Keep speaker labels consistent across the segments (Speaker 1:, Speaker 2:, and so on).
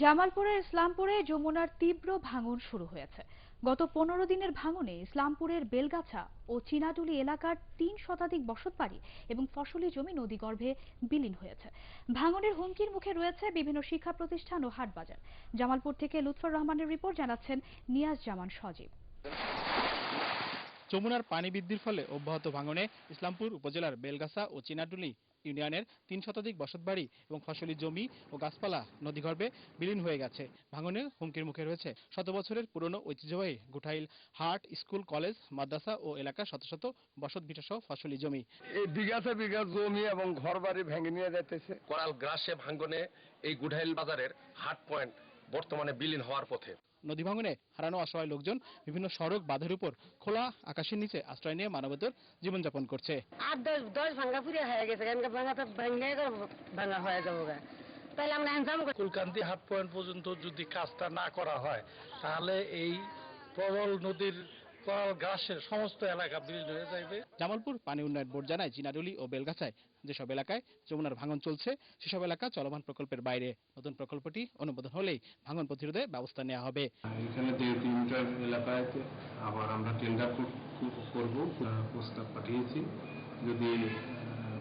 Speaker 1: জামালপুরের ইসলামপুরে যমুনার তীব্র ভাঙন শুরু হয়েছে। গত পনেরো দিনের ভাঙনে ইসলামপুরের বেলগাছা ও চীনাডুলি এলাকার তিন শতাধিক বসতবাড়ি এবং ফসলি জমি নদীগর্ভে বিলীন হয়েছে। ভাঙনের হুমকির মুখে রয়েছে বিভিন্ন শিক্ষা প্রতিষ্ঠান ও হাটবাজার। জামালপুর থেকে লুৎফর রহমানের রিপোর্ট জানাচ্ছেন নিয়াজ জামান সজীব।
Speaker 2: যমুনার পানি বৃদ্ধির ফলে অব্যাহত ভাঙনে ইসলামপুর উপজেলার বেলগাছা ও চিনাডুলি ইউনিয়নের তিন শতাধিক বসতবাড়ি এবং ফসলি জমি ও গাছপালা নদীগর্ভে বিলীন হয়ে গেছে। ভাঙনে হুমকির মুখে রয়েছে শত বছরের পুরনো ঐতিহ্যবাহী গুঠাইল হাট স্কুল কলেজ মাদ্রাসা ও এলাকার শত শত বসত সহ ফসলি জমি।
Speaker 3: এই বিঘাতে বিঘা জমি এবং ঘর বাড়ি ভেঙে নিয়ে যাইতেছে।
Speaker 4: কোরাল গ্রাসে ভাঙ্গনে এই গুঠাইল বাজারের হাট পয়েন্ট বর্তমানে বিলীন হওয়ার পথে।
Speaker 2: নদী ভাঙনে হারানো অসহায় লোকজন বিভিন্ন সড়ক বাঁধের উপর খোলা আকাশের নিচে আশ্রয় নিয়ে মানবতর জীবনযাপন করছে।
Speaker 5: আর দশ দশ ভাঙ্গা ফুরিয়ে হয়ে গেছে ভাঙ্গা তো ভেঙে ভাঙ্গা হয়ে যাব তাহলে আমরা এনজাম
Speaker 6: কুলকান্তি হাট পয়েন্ট পর্যন্ত যদি কাজটা না করা হয় তাহলে এই প্রবল নদীর প্রবল ঘাসের সমস্ত এলাকা বিলীন হয়ে যাবে
Speaker 2: জামালপুর পানি উন্নয়ন বোর্ড জানায় জিনাডুলি ও বেলগাছায় যেসব এলাকায় যমুনার ভাঙন চলছে সেসব এলাকা চলমান প্রকল্পের বাইরে। নতুন প্রকল্পটি অনুমোদন হলেই ভাঙন প্রতিরোধে ব্যবস্থা নেওয়া হবে।
Speaker 7: এখানে কিলোমিটার এলাকায় আবার আমরা টেন্ডার করব প্রস্তাব পাঠিয়েছি। যদি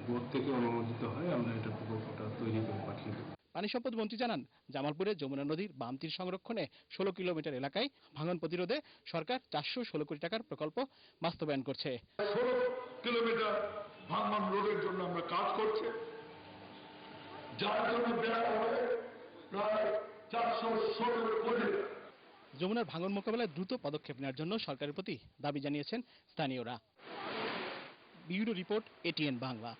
Speaker 7: বোর্ড থেকে অনুমোদিত হয় আমরা এটা প্রকল্পটা তৈরি
Speaker 2: পানি সম্পদ মন্ত্রী জানান জামালপুরে যমুনা নদীর বাম তীর সংরক্ষণে ষোলো কিলোমিটার এলাকায় ভাঙন প্রতিরোধে সরকার চারশো ষোলো কোটি টাকার প্রকল্প বাস্তবায়ন করছে।
Speaker 8: ষোলো কিলোমিটার ভাঙন রোডের জন্য আমরা কাজ করছি। যার জন্য ব্যয় হবে প্রায় চারশো সতেরো কোটি।
Speaker 2: যমুনার ভাঙন মোকাবেলায় দ্রুত পদক্ষেপ নেওয়ার জন্য সরকারের প্রতি দাবি জানিয়েছেন স্থানীয়রা। Bureau report ATN Bangla.